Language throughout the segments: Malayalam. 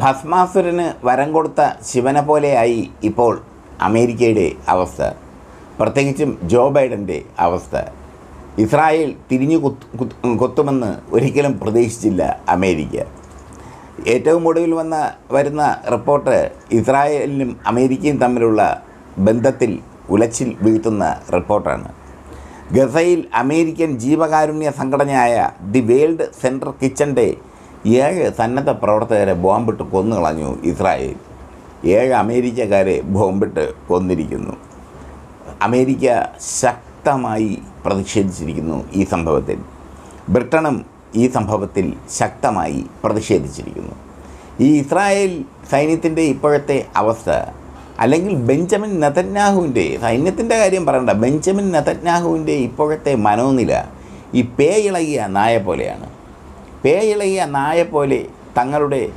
ഭസ്മാസുരന് വരം കൊടുത്ത ശിവനെ പോലെയായി ഇപ്പോൾ അമേരിക്കയുടെ അവസ്ഥ. പ്രത്യേകിച്ചും ജോ ബൈഡന്റെ അവസ്ഥ. ഇസ്രായേൽ തിരിഞ്ഞു കുത്ത് കുത്ത് കൊത്തുമെന്ന് ഒരിക്കലും പ്രതീക്ഷിച്ചില്ല അമേരിക്ക. ഏറ്റവും ഒടുവിൽ വന്ന വരുന്ന റിപ്പോർട്ട് ഇസ്രായേലിനും അമേരിക്കയും തമ്മിലുള്ള ബന്ധത്തിൽ ഉലച്ചിൽ വീഴ്ത്തുന്ന റിപ്പോർട്ടാണ്. ഗസയിൽ അമേരിക്കൻ ജീവകാരുണ്യ സംഘടനയായ ദി വേൾഡ് സെൻട്രൽ കിച്ചന്റെ ഏഴ് സന്നദ്ധ പ്രവർത്തകരെ ബോംബിട്ട് കൊന്നുകളഞ്ഞു ഇസ്രായേൽ. ഏഴ് അമേരിക്കക്കാരെ ബോംബിട്ട് കൊന്നിരിക്കുന്നു. അമേരിക്ക ശക്തമായി പ്രതിഷേധിച്ചിരിക്കുന്നു ഈ സംഭവത്തിൽ. ബ്രിട്ടനും ഈ സംഭവത്തിൽ ശക്തമായി പ്രതിഷേധിച്ചിരിക്കുന്നു. ഈ ഇസ്രായേൽ സൈന്യത്തിന്റെ ഇപ്പോഴത്തെ അവസ്ഥ അല്ലെങ്കിൽ ബെഞ്ചമിൻ നെതന്യാഹുവിന്റെ സൈന്യത്തിന്റെ കാര്യം പറയണ്ട. ബെഞ്ചമിൻ നെതന്യാഹുവിന്റെ ഇപ്പോഴത്തെ മനോനില ഈ പേ ഇളകിയ നായ പോലെയാണ്. പേ നായെപ്പോലെ നായ പോലെ തങ്ങളുടെ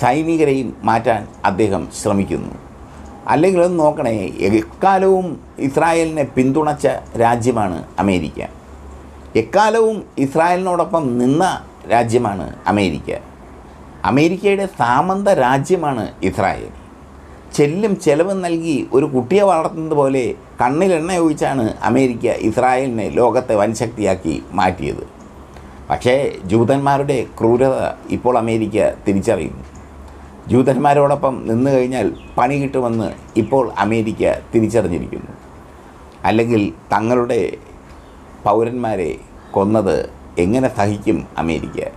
സൈനികരെയും മാറ്റാൻ അദ്ദേഹം ശ്രമിക്കുന്നു. അല്ലെങ്കിൽ ഒന്ന് നോക്കണേ എക്കാലവും ഇസ്രായേലിനെ പിന്തുണച്ച രാജ്യമാണ് അമേരിക്ക. എക്കാലവും ഇസ്രായേലിനോടൊപ്പം നിന്ന രാജ്യമാണ് അമേരിക്ക. അമേരിക്കയുടെ സാമന്ത രാജ്യമാണ് ഇസ്രായേൽ. ചെല്ലും ചെലവ് നൽകി ഒരു കുട്ടിയെ വളർത്തുന്നത് പോലെ കണ്ണിലെണ്ണ ഒഴിച്ചാണ് അമേരിക്ക ഇസ്രായേലിനെ ലോകത്തെ വൻശക്തിയാക്കി മാറ്റിയത്. പക്ഷേ ജൂതന്മാരുടെ ക്രൂരത ഇപ്പോൾ അമേരിക്ക തിരിച്ചറിയുന്നു. ജൂതന്മാരോടൊപ്പം നിന്നു കഴിഞ്ഞാൽ പണി കിട്ടുമെന്ന് ഇപ്പോൾ അമേരിക്ക തിരിച്ചറിഞ്ഞിരിക്കുന്നു. അല്ലെങ്കിൽ തങ്ങളുടെ പൗരന്മാരെ കൊന്നത് എങ്ങനെ സഹിക്കും അമേരിക്ക?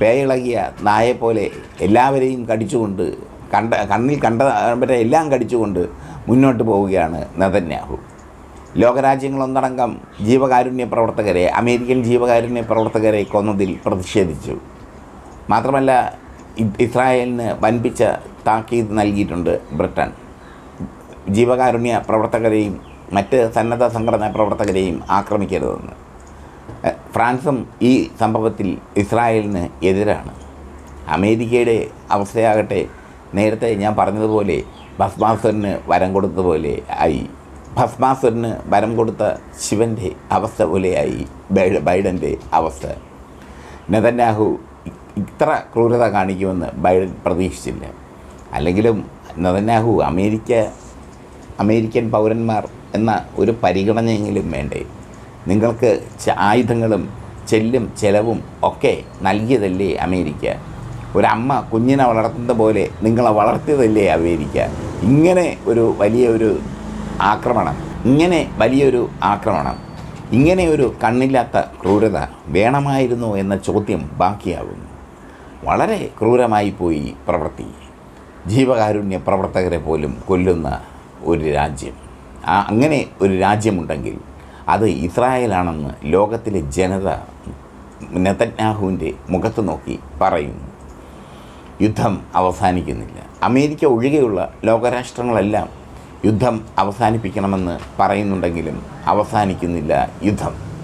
പേയിളകിയ നായെപ്പോലെ എല്ലാവരെയും കടിച്ചുകൊണ്ട് കണ്ട കണ്ണിൽ കണ്ട എല്ലാം കടിച്ചുകൊണ്ട് മുന്നോട്ട് പോവുകയാണ് നെതന്യാഹു. ലോകരാജ്യങ്ങളൊന്നടങ്കം ജീവകാരുണ്യ പ്രവർത്തകരെ അമേരിക്കൻ ജീവകാരുണ്യ പ്രവർത്തകരെ കൊന്നതിൽ പ്രതിഷേധിച്ചു. മാത്രമല്ല ഇസ്രായേലിന് വൻപിച്ച താക്കീത് നൽകിയിട്ടുണ്ട് ബ്രിട്ടൻ. ജീവകാരുണ്യ പ്രവർത്തകരെയും മറ്റ് സന്നദ്ധ സംഘടനാ പ്രവർത്തകരെയും ആക്രമിക്കരുതെന്ന്. ഫ്രാൻസും ഈ സംഭവത്തിൽ ഇസ്രായേലിന് എതിരാണ്. അമേരിക്കയുടെ അവസ്ഥയാകട്ടെ നേരത്തെ ഞാൻ പറഞ്ഞതുപോലെ ബസ്മാസറിന് വരം കൊടുത്തതുപോലെ ആയി. ഭസ്മാസുരന് വരം കൊടുത്ത ശിവന്റെ അവസ്ഥ പോലെയായി ബൈഡന്റെ അവസ്ഥ. നെതന്യാഹു ഇത്ര ക്രൂരത കാണിക്കുമെന്ന് ബൈഡൻ പ്രതീക്ഷിച്ചില്ല. അല്ലെങ്കിലും നെതന്യാഹു അമേരിക്ക അമേരിക്കൻ പൗരന്മാർ എന്ന ഒരു പരിഗണനയെങ്കിലും വേണ്ടേ? നിങ്ങൾക്ക് ആയുധങ്ങളും ചെല്ലും ചെലവും ഒക്കെ നൽകിയതല്ലേ അമേരിക്ക? ഒരമ്മ കുഞ്ഞിനെ വളർത്തുന്ന പോലെ നിങ്ങളെ വളർത്തിയതല്ലേ അമേരിക്ക? ഇങ്ങനെ ഒരു വലിയ ഒരു ആക്രമണം. ഇങ്ങനെ വലിയൊരു ആക്രമണം. ഇങ്ങനെ ഒരു കണ്ണില്ലാത്ത ക്രൂരത വേണമായിരുന്നു എന്ന ചോദ്യം ബാക്കിയാകുന്നു. വളരെ ക്രൂരമായി പോയി പ്രവൃത്തി. ജീവകാരുണ്യ പ്രവർത്തകരെ പോലും കൊല്ലുന്ന ഒരു രാജ്യം. അങ്ങനെ ഒരു രാജ്യമുണ്ടെങ്കിൽ അത് ഇസ്രായേലാണെന്ന് ലോകത്തിലെ ജനത നെതന്യാഹുവിന്റെ മുഖത്ത് നോക്കി പറയുന്നു. യുദ്ധം അവസാനിക്കുന്നില്ല. അമേരിക്ക ഒഴികെയുള്ള ലോകരാഷ്ട്രങ്ങളെല്ലാം യുദ്ധം അവസാനിപ്പിക്കണമെന്ന് പറയുന്നുണ്ടെങ്കിലും അവസാനിക്കുന്നില്ല യുദ്ധം.